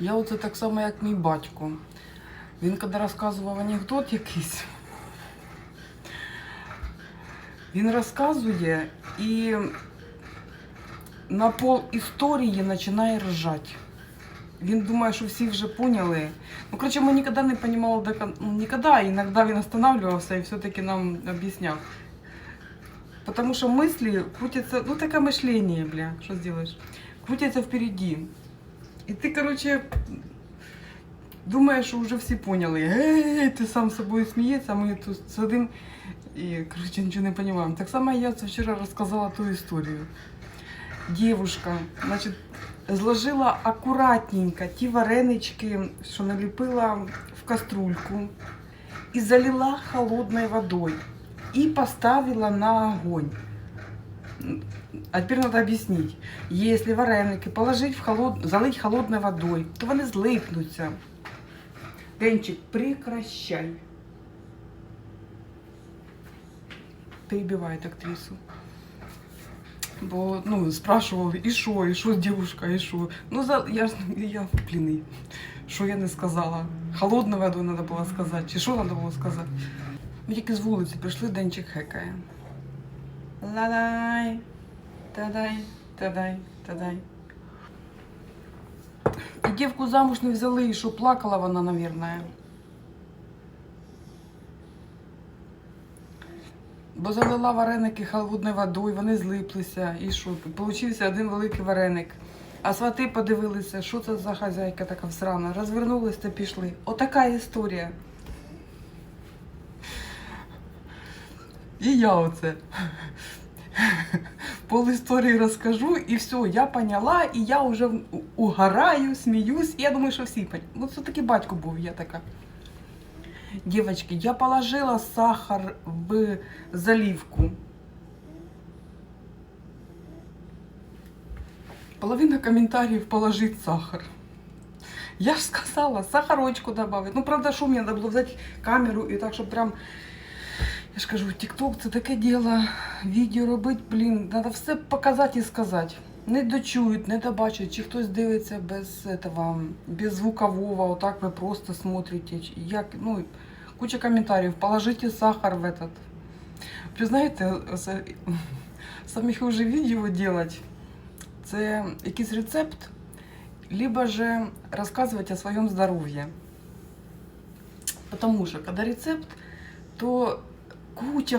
Я оце так само, як мій батько. Він коли розказував анекдот якийсь, він розказує і на пол історії починає ржати. Він думає, що всі вже поняли. Ну, коротше, ми ніколи не розуміли, до кон- ну, ніколи, іноді він останавливався і все-таки нам об'ясняв. Потому что мысли крутятся, ну такое мышление, бля, что сделаешь? Крутятся впереди. И ты, короче, думаешь, что уже все поняли. Эй, ты сам с собой смеется, а мы тут сидим и, короче, ничего не понимаем. Так само я це вчера рассказала ту историю. Девушка, значит, зложила аккуратненько ті варенички, що наліпила в каструльку, и залила холодной водой и поставила на огонь. А теперь надо объяснить. Если вареники положить в холод... залить холодной водой, то вони злипнуться. Денчик, прекращай. Перебивает актрису. Бо, ну, спрашивал, і що, і що, девушка, і що. Ну, за... я ж, я, блін, що я не сказала. Холодну воду треба було сказати, чи що треба було сказати. Ми тільки з вулиці прийшли, денчик хекає. Ла-дай, тадай, тадай, тадай. І дівку замуж не взяли, і що плакала вона, наверное. Бо залила вареники холодною водою, вони злиплися. І що? Получився один великий вареник. А свати подивилися, що це за хазяйка така всрана. Розвернулись та пішли. Отака історія. І я оце. Пол історії розкажу, і все, я поняла, і я вже угораю, сміюсь, і я думаю, що всі поняли. Ну, це такий батько був, я така. Девочки, я положила сахар в заливку. Половина комментариев положить сахар. Я ж сказала, сахарочку добавить. Ну, правда, що мені треба було взяти камеру і так, щоб прям. Я ж кажу, TikTok це таке діло, відео робити, блін, треба все показати і сказати. Не дочують, не добачать, чи хтось дивиться без этого, без звукового, отак ви просто смотрите. Як, ну, куча коментарів, положите сахар в этот. Знаєте, самих вже відео делать, це якийсь рецепт, либо же розказувати о своєму здоров'ї. Потому що, коли рецепт, то куча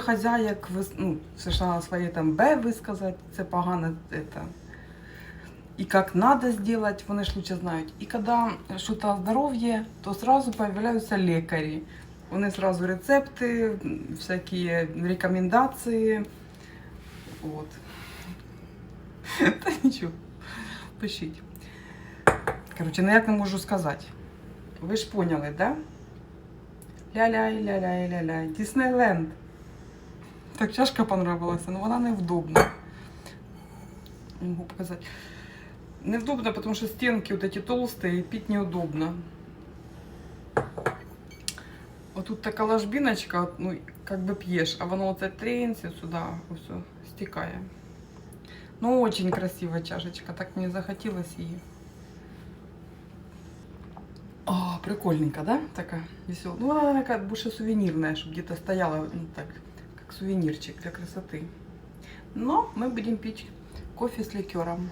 вис- ну, совершенно свои там Б высказать, це погано это. И как надо сделать, вони ж лучше знають. І коли щось о здоров'ї, то сразу появляються лікарі. Вони сразу рецепти, всякі рекомендації. Вот. Та нічого, пишіть. Короче, ніяк не можу сказати. Ви ж поняли, да? Ля-ляй, ля-ляй, ля-ляй. Діснейленд. Так чашка понравилася, але вона невдобна. Не можу показати. Невдобно, потому что стенки вот эти толстые, и пить неудобно. Вот тут така ложбиночка, ну, как бы пьешь, а воно оце тренься сюда, все, стекає. Ну, очень красивая чашечка, так мне захотелось її. О, прикольненько, да? Такая веселая. Ну, она такая больше сувенирная, чтобы где-то стояла, ну, так, как сувенирчик для красоты. Но мы будем пить кофе с ликером.